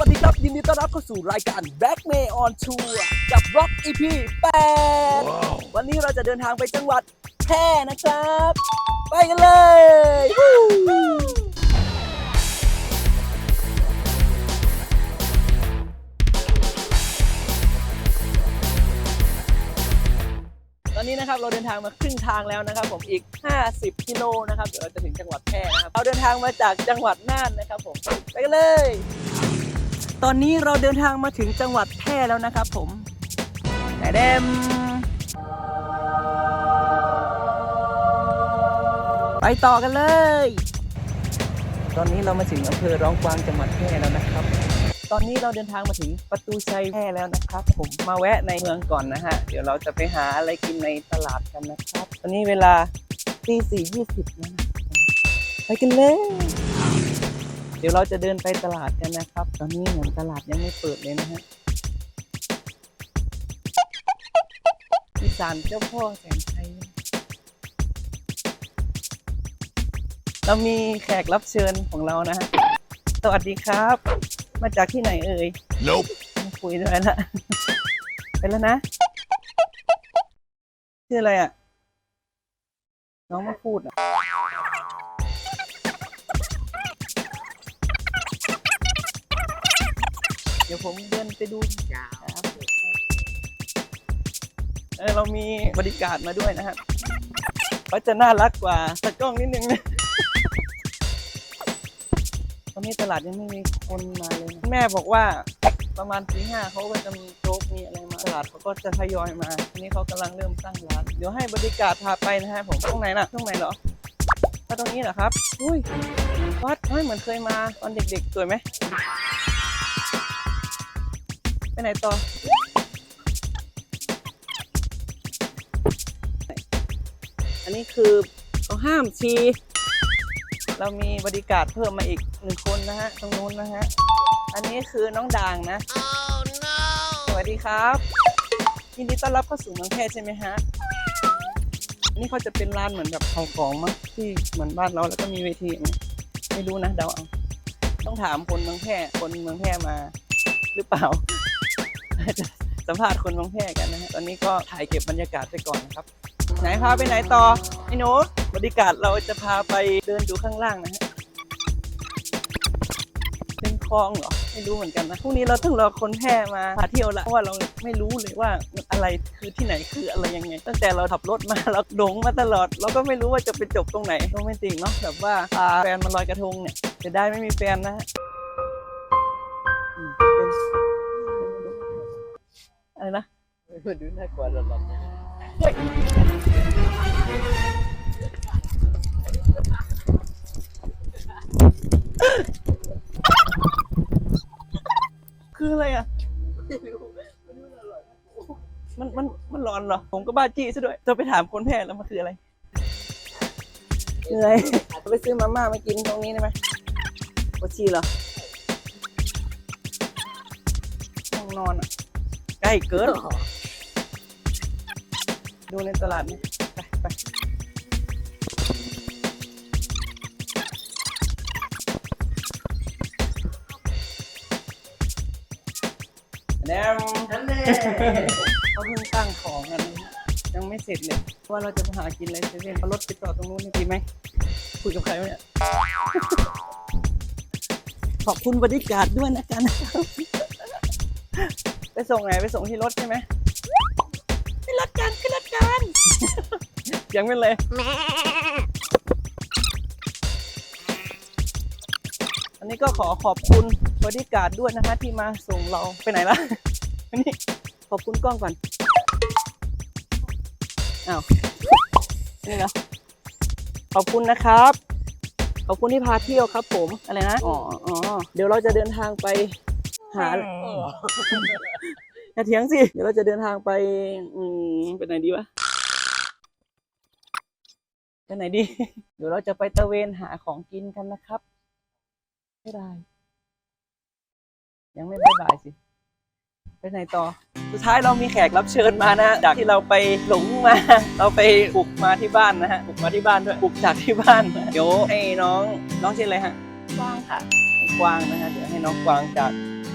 วัสดีครับ ยินดีต้อนรับเข้าสู่รายการ Black May on Tour กับ Rock EP 8วันนี้เราจะเดินทางไปจังหวัดแพร่นะครับ ไปกันเลยวู้ตอนนี้นะครับเราเดินทางมาครึ่งทางแล้วนะครับ ผมอีก 50 กิโลนะครับเดี๋ยวเราจะถึงจังหวัดแพร่นะครับเราเดินทางมาจากจังหวัดน่านนะครับผมไปกันเลย ตอนนี้เราเดินทางมาถึงจังหวัดแพร่แล้วนะครับผมแต่เดมไปต่อกันเลย ตอนนี้เรามาถึงอำเภอร้องกวางจังหวัดแพร่แล้วนะครับ ตอนนี้เราเดินทางมาถึงประตูชัยแพร่แล้วนะครับ ผมมาแวะในเมืองก่อนนะฮะ เดี๋ยวเราจะไปหาอะไรกินในตลาดกันนะครับ ตอนนี้เวลาตีสี่ยี่สิบนะไปกันเลย ดี๋ยวเราจะเดินไปตลาดกันนะครับ ตอนนี้เหมือนตลาดยังไม่เปิดเลยนะฮะที่ศาลเจ้าพ่อแสนชัยเรามีแขกรับเชิญของเรานะฮะ สวัสดีครับ มาจากที่ไหนเอ่ย Nope. ไม่คุยด้วยละไปแล้วนะ ชื่ออะไรอะ น้องมาพูดอะ ดี๋ยวผมเดินไปดูครับเออเรามีบริการมาด้วยนะฮะเขาจะน่ารักกว่าตะกล้องนิดนึงนะตอนนี้ตลาดยังไม่มีคนมาเลยนะแม่บอกว่าประมาณตีห้าเขาก็จะมีโจ๊กมีอะไรมาตลาดเขาก็จะทยอยมาทีนี้เขากำลังเริ่มสร้งร้าน เดี๋ยวให้บริการพาไปนะฮะผมตรงไหนน่ะตรงไหนเหรอมาตรงนี้เหรอครับ อุ้ยวัดไม่เหมือนเคยมาตอนเด็กๆสวยไหม ไปไหนต่อ อันนี้คือเขาห้ามชีเรามีบริการเพิ่มมาอีกหนึ่งคนนะฮะ ตรงนู้นนะฮะ อันนี้คือน้องด่างนะ Oh no. สวัสดีครับยินดีต้อนรับเข้าสู่เมืองแพร่ใช่ไหมฮะ นี่เขาจะเป็นร้านเหมือนแบบขายของมั้งที่เหมือนบ้านเราแล้วก็มีเวทีอย่างเงี้ยไม่รู้นะเดาเอา ต้องถามคนเมืองแพร่คนเมืองแพร่มา หรือเปล่าจะสัมภาษณ์คนเมืองแพร่กันนะฮะตอนนี้ก็ถ่ายเก็บบรรยากาศไปก่อนนะครับ ไหนพาไปไหนต่อไอ้หนูบรรยากาศเราจะพาไปเดินดูข้างล่างนะฮะเป็นคลองเหรอไม่รู้เหมือนกันนะพรุ่งนี้เราต้องรอคนแพร่มาพาเที่ยวละเพราะว่าเราไม่รู้เลยว่าอะไรคือที่ไหนคืออะไรยังไง ตั้งแต่เราขับรถมาเราหลงมาตลอด เราก็ไม่รู้ว่าจะไปจบตรงไหนโรแมนติกเนาะแบบว่าพาแฟนมาลอยกระทงเนี่ยจะได้ไม่มีแฟนนะ อะไรนะมันดูน่ากลัวหลอนคืออะไรอะมันมันมันร้อนเหรอ ผมก็บ้าจี้ซะด้วยจะไปถามคนแพร่แล้วมันคืออะไรเหนื่อยไปซื้อมาม่ามากินตรงนี้ได้ไหมปวดฉี่เหรอห้องนอนอะ ใกล้เกิน ดูในตลาดนี่ไปไปแดมนั่นแหละเขาเพิ่งตั้งของกันนะยังไม่เสร็จเลยว่าเราจะไปหากินอะไรเซเว่นเอารถไปจอดตรงนู้นนี่ดีไหมคุยกับใครวะเนี่ยขอบคุณบริการด้วยนะกันนะครับ ไปส่งไหนไปส่งที่รถใช่ไหมขึ้นรถกันขึ้นรถกันยังไม่เลยอันนี้ก็ขอขอบคุณบริการด้วยนะคะที่มาส่งเราไปไหนล่ะอันนี้ขอบคุณกล้องก่อนอ้าวนี่เหรอขอบคุณนะครับ ขอบคุณที่พาเที่ยวครับผมอะไรนะอ๋ออ๋อเดี๋ยวเราจะเดินทางไป หาอย่าเถียงสิ เดี๋ยวเราจะเดินทางไป อืมไปไหนดีวะไปไหนดี เดี๋ยวเราจะไปตะเวนหาของกินกันนะครับไม่ได้ ยังไม่บายบายสิ ไปไหนต่อ สุดท้ายเรามีแขกรับเชิญมานะจากที่เราไปหลงมา เราไปปลุกมาที่บ้านนะฮะปลุกมาที่บ้านด้วยปลุกจากที่บ้านนะเดี๋ยวให้น้องน้องชื่ออะไรฮะ กว้างค่ะน้องกวางนะฮะ เดี๋ยวให้น้องกวางจาก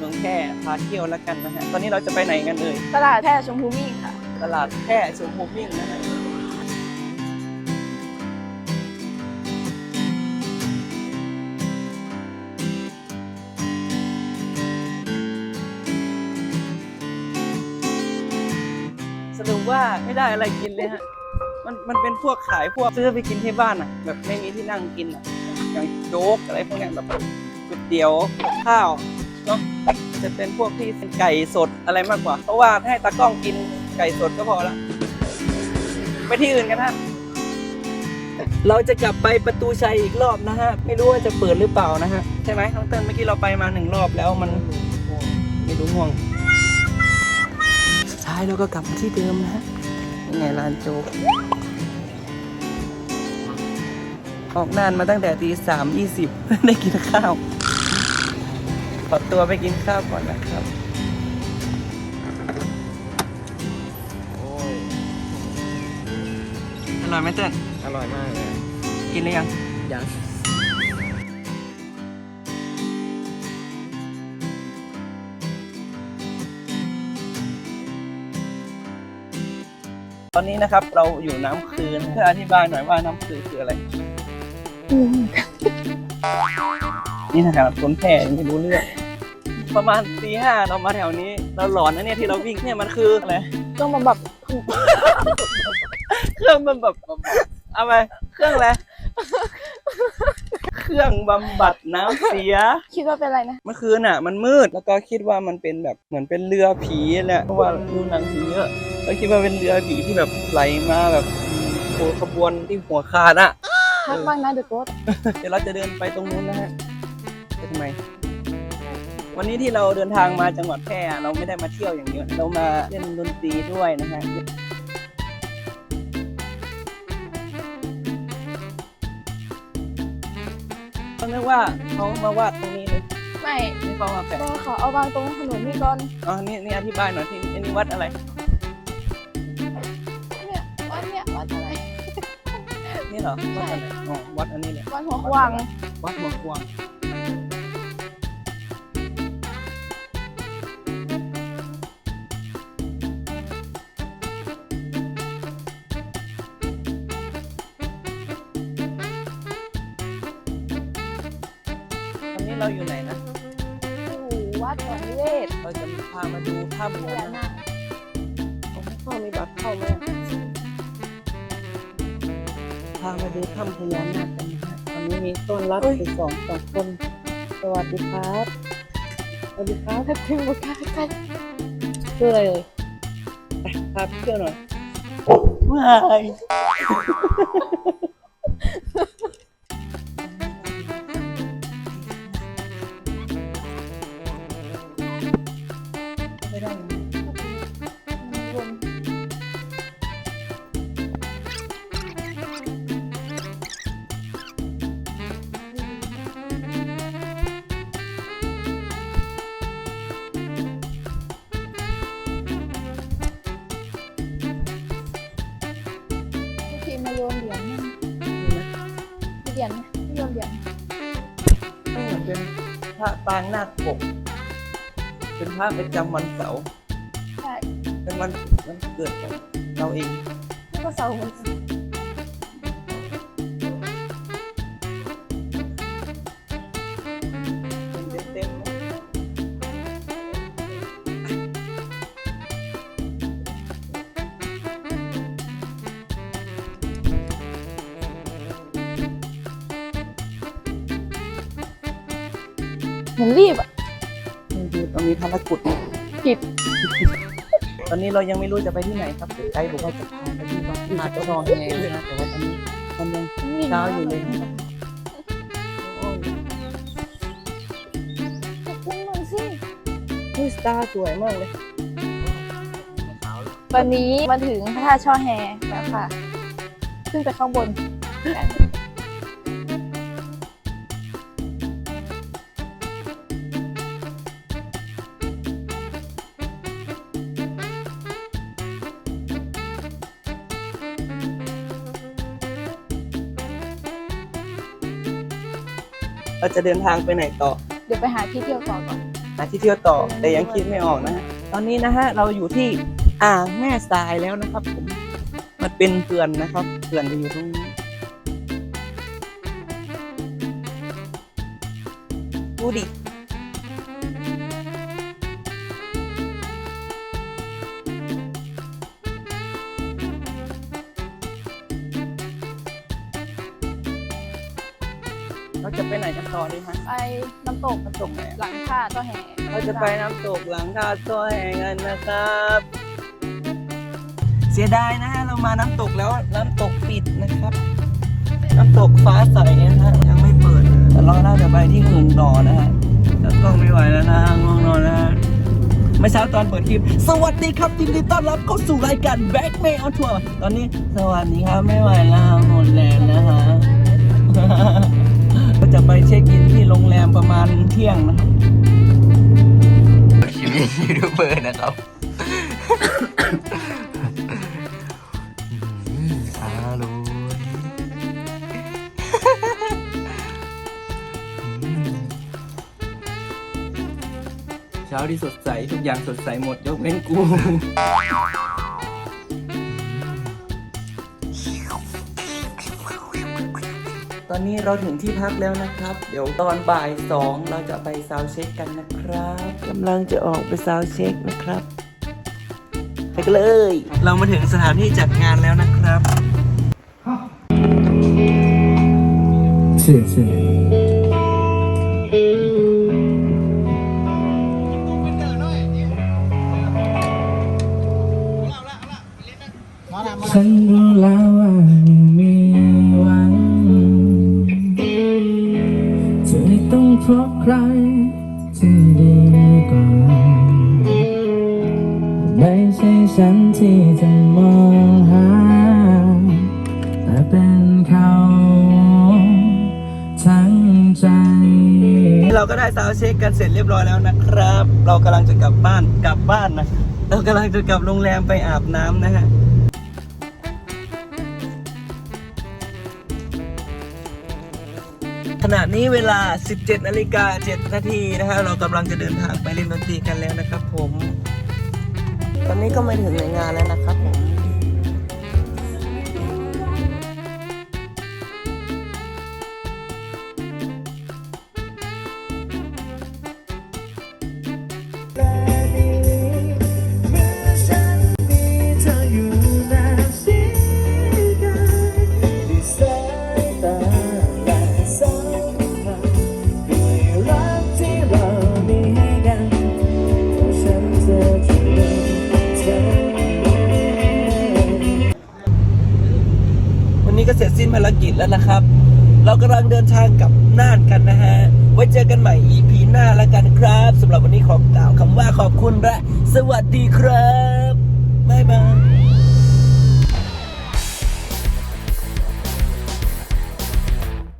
เมืองแพร่พาเที่ยวแล้วกันนะฮะตอนนี้เราจะไปไหนกันเอ่ยตลาดแพร่ชมพูมิ่งค่ะ ตลาดแพร่ชมพูมิ่งนะฮะสรุปว่าไม่ได้อะไรกินเลยฮะ มันมันเป็นพวกขายพวกซื้อไปกินที่บ้านอะ แบบไม่มีที่นั่งกินอะ อย่างโจ๊กอะไรพวกเนี้ยแบบก๋วยเตี๋ยวข้าว เนาะจะเป็นพวกที่ไก่สดอะไรมากกว่า เพราะว่าให้ตากล้องกินไก่สดก็พอละไปที่อื่นกันฮะเราจะกลับไปประตูชัยอีกรอบนะฮะ ไม่รู้ว่าจะเปิดหรือเปล่านะฮะ ใช่ไหมน้องเติ้ลเมื่อกี้เราไปมาหนึ่งรอบแล้วมันไม่รู้ง่วงสุดท้ายเราก็กลับมาที่เดิมนะฮะนี่ไงร้านโจ๊กออกนานมาตั้งแต่ตีสามยี่สิบได้กินข้าว ขอตัวไปกินข้าวก่อนนะครับโอ้ยอร่อยไหมเติ้ลอร่อยมากเลย กินหรือยัง ยังตอนนี้นะครับเราอยู่น้ำคืนเพื่ออธิบายหน่อยว่าน้ำคืนคืออะไร นี่นะครับคนแพร่ยังไม่รู้เรื่อง ประมาณตีห้าเรามาแถวนี้ เราหลอนนะเนี่ยที่เราวิ่งเนี่ยมันคืออะไรต้องมาแบบเครื่องบำบัดเอาไปเครื่องอะไรเครื่องบำบัดน้ำเสีย คิดว่าเป็นอะไรนะ เมื่อคืนอะ มันมืดแล้วก็คิดว่ามันเป็นแบบเหมือนเป็นเรือผีแหละเพราะว่าดูหนังผีเยอะแล้วคิดว่าเป็นเรือผีที่แบบไหลมาแบบโอ้ขบวนที่หัวขาดอะทักบ้างนะเดอะโกสเดี๋ยวเราจะเดินไปตรงนู้นนะฮะไปทำไม วันนี้ที่เราเดินทางมาจังหวัดแพร่อะเราไม่ได้มาเที่ยวอย่างเดียวเรามาเล่นดนตรีด้วยนะฮะต้องเรียกว่าเขามาวาดตรงนี้เลยไม่นี่เขามาแปะก็ขอเอาวางตรงถนนนี่ก่อนอ๋อนี่นี่อธิบายหน่อยที่อันนี้วัดอะไรเนี่ยวัดเนี่ยวัดอะไรนี่เหรอวัดอะไรอ๋อวัดอันนี้แหละวัดหัวขวางวัดเมืองกวาง เราอยู่ไหนนะอยู่วัดสวนนิเวศเราจะพามาดูถ้ำพกันญานะนาคพ่อมีบัตรเข้าไหมอะพามาดูถ้ำพญานาคกันนะฮะตอนนี้มีต้นรับถึงสองสองคน สวัสดีครับสวัสดีครับถ้าถึงบุกล้าใกล้ชื่ออะไรเลยไปพาไปเที่ยวหน่อยว้ายไม่ พระปางนาคปก เป็นพระประจำวันเสาร์ใช่เป็นวันวันเกิดของเราเองนี่ก็เสาเหมือนกันเป็น เหมือนรีบอะนี่คือตอนนี้ภารกุฎผิด ตอนนี้เรายังไม่รู้จะไปที่ไหนครับแต่ไกด์บอกว่าจะพาไปที่วัดที่จะรอแห่นะแต่ว่าตอนนี้มันยังเช้าอยู่เลยโอ้ยพุ่งหน่อยสิอุ้ยสตาร์สวยมากเลย วันนี้มาถึงพระธาตุช่อแฮแล้วค่ะ ขึ้นไปข้างบน เราจะเดินทางไปไหนต่อ เดี๋ยวไปหาที่เที่ยวต่อก่อนาที่เที่ยวต่อแต่ยังคิดไม่ออกนะฮะตอนนี้นะฮะเราอยู่ที่อ่างแม่สายแล้วนะครับผมมันเป็นเขื่อนนะครับเขื่อนจะอยู่ตรงนี้ดูดิ ต่อดีฮะไปน้ำตกน้ำตกไหนหลังท่าก็แห่เราจะไปน้ำตกหลังคาตัวแห่งกันนะครับ เสียดายนะฮะเรามาน้ำตกแล้วน้ำตกปิดนะครับ น้ำตกฟ้าใสนะฮะยังไม่เปิดแต่เราน่าจะไปที่อื่นต่อนะฮะแล้วก็ไม่ไหวแล้วนะฮะง่วงนอนแล้วฮะเมื่อเช้าตอนเปิดคลิป สวัสดีครับยินดีต้อนรับเข้าสู่รายการ Back May on Tour ตอนนี้สวัสดีครับไม่ไหวแล้วฮะหมดแรงนะฮะ ยูทูบเบอร์นะครับอร่อยเช้าที่สดใส ทุกอย่างสดใสหมดยกเว้นกู ตอนนี้เราถึงที่พักแล้วนะครับ เดี๋ยวตอนบ่ายสองเราจะไปซาวด์เช็คกันนะครับกำลังจะออกไปซาวด์เช็คนะครับไปกันเลย เรามาถึงสถานที่จัดงานแล้วนะครับ是是。ฉันรู้แล้ว ใครที่ดีกว่าไม่ใช่ฉันที่จะมองหา แต่เป็นเขาทั้งใจ เราก็ได้ซาวด์เช็คกันเสร็จเรียบร้อยแล้วนะครับ เรากำลังจะกลับบ้านกลับบ้านนะ เรากำลังจะกลับโรงแรมไปอาบน้ำนะฮะ ณะนี้เวลา 17นาฬิกา7นาทีนะครับเรากำลังจะเดินทางไปเล่นดนตรีกันแล้วนะครับผม ตอนนี้ก็มาถึงในงานแล้วนะครับผม ภารกิจแล้วนะครับ เรากำลังเดินทางกับน่านกันนะฮะ ไว้เจอกันใหม่ EP หน้าแล้วกันครับสำหรับวันนี้ขอกล่าวคำว่าขอบคุณและสวัสดีครับ